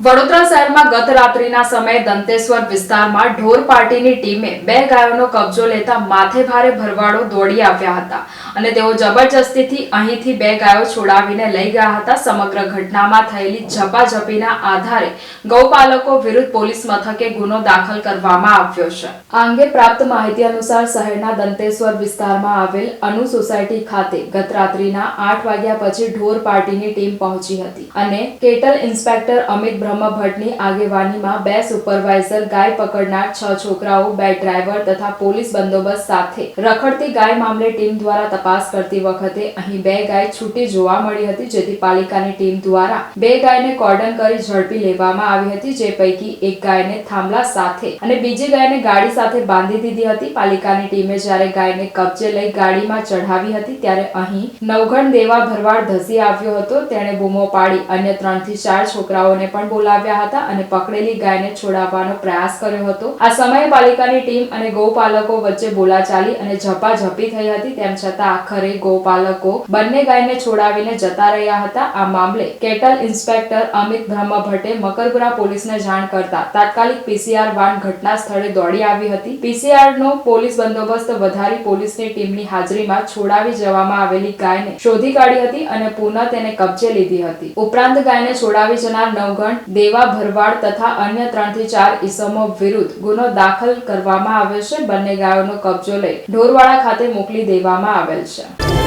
વડોદરા શહેરમાં ગત રાત્રિના સમયે દંતેશ્વર વિસ્તારમાં ઢોર પાર્ટીની ટીમે બે ગાયોનો કબજો લેતા માથે ભારે ભરવાડો દોડી આવ્યા હતા અને તેઓ જબરજસ્તીથી અહીંથી બે ગાયો છોડાવીને લઈ ગયા હતા. સમગ્ર ઘટનામાં થયેલી ઝપાઝપીના આધારે ગૌપાલકો વિરુદ્ધ પોલીસ મથકે ગુનો દાખલ કરવામાં આવ્યો છે. આ અંગે પ્રાપ્ત માહિતી અનુસાર શહેરના દંતેશ્વર વિસ્તારમાં આવેલ અનુ સોસાયટી ખાતે ગત રાત્રિના આઠ વાગ્યા પછી ઢોર પાર્ટીની ટીમ પહોંચી હતી અને કેટલ ઇન્સ્પેક્ટર અમિત બ્રહ્મ ભટ્ટની આગેવાનીમાં બે સુપરવાઇઝર ગાય પકડનાર છ છોકરાઓ, બે ડ્રાઈવર તથા પોલીસ બંદોબસ્ત સાથે રખડતી ગાય મામલે ટીમ દ્વારા તપાસ કરતી વખતે અહીં બે ગાય છૂટી જોવા મળી હતી, જેથી પાલિકાની ટીમ દ્વારા બે ગાયને કોર્ડન કરી ઝડપી લેવામાં આવી હતી, જે પૈકી એક ગાયને થાંભલા સાથે અને બીજી ગાયને ગાડી સાથે બાંધી દીધી હતી. પાલિકાની ટીમે જ્યારે ગાયને કબજે લઈ ગાડીમાં ચઢાવી હતી, ત્યારે અહીં નવઘણ દેવા ભરવાડ ધસી આવ્યો હતો. તેણે બૂમો પાડી અન્ય ત્રણથી ચાર છોકરાઓને પણ બોલાવ્યા હતા અને પકડેલી ગાયને છોડાવવાનો પ્રયાસ કર્યો હતો. આ સમયે પાલિકાની ટીમ અને ગૌપાલકો વચ્ચે બોલાચાલી અને ઝપાઝપી થઈ હતી. તેમ છતાં આખરે ગૌપાલકો બંને ગાયને છોડાવીને જતા રહ્યા હતા. આ મામલે કેટલ ઇન્સ્પેક્ટર અમિત બ્રહ્મ ભટ્ટે મકરપુરા પોલીસને જાણ કરતા તાત્કાલિક પીસીઆર વાન ઘટના સ્થળે દોડી આવી હતી. પીસીઆર નો પોલીસ બંદોબસ્ત વધારી પોલીસની ટીમની હાજરીમાં છોડાવી જવામાં આવેલી ગાયને શોધી કાઢી હતી અને પુનઃ તેને કબજે લીધી હતી. ઉપરાંત ગાયને છોડાવી જનાર નવગણ દેવા ભરવાડ તથા અન્ય ત્રણથી ચાર ઇસમો વિરુદ્ધ ગુનો દાખલ કરવામાં આવ્યો છે. બંને ગાયોનો કબજો લઈ ઢોરવાડા ખાતે મોકલી દેવામાં આવેલ છે.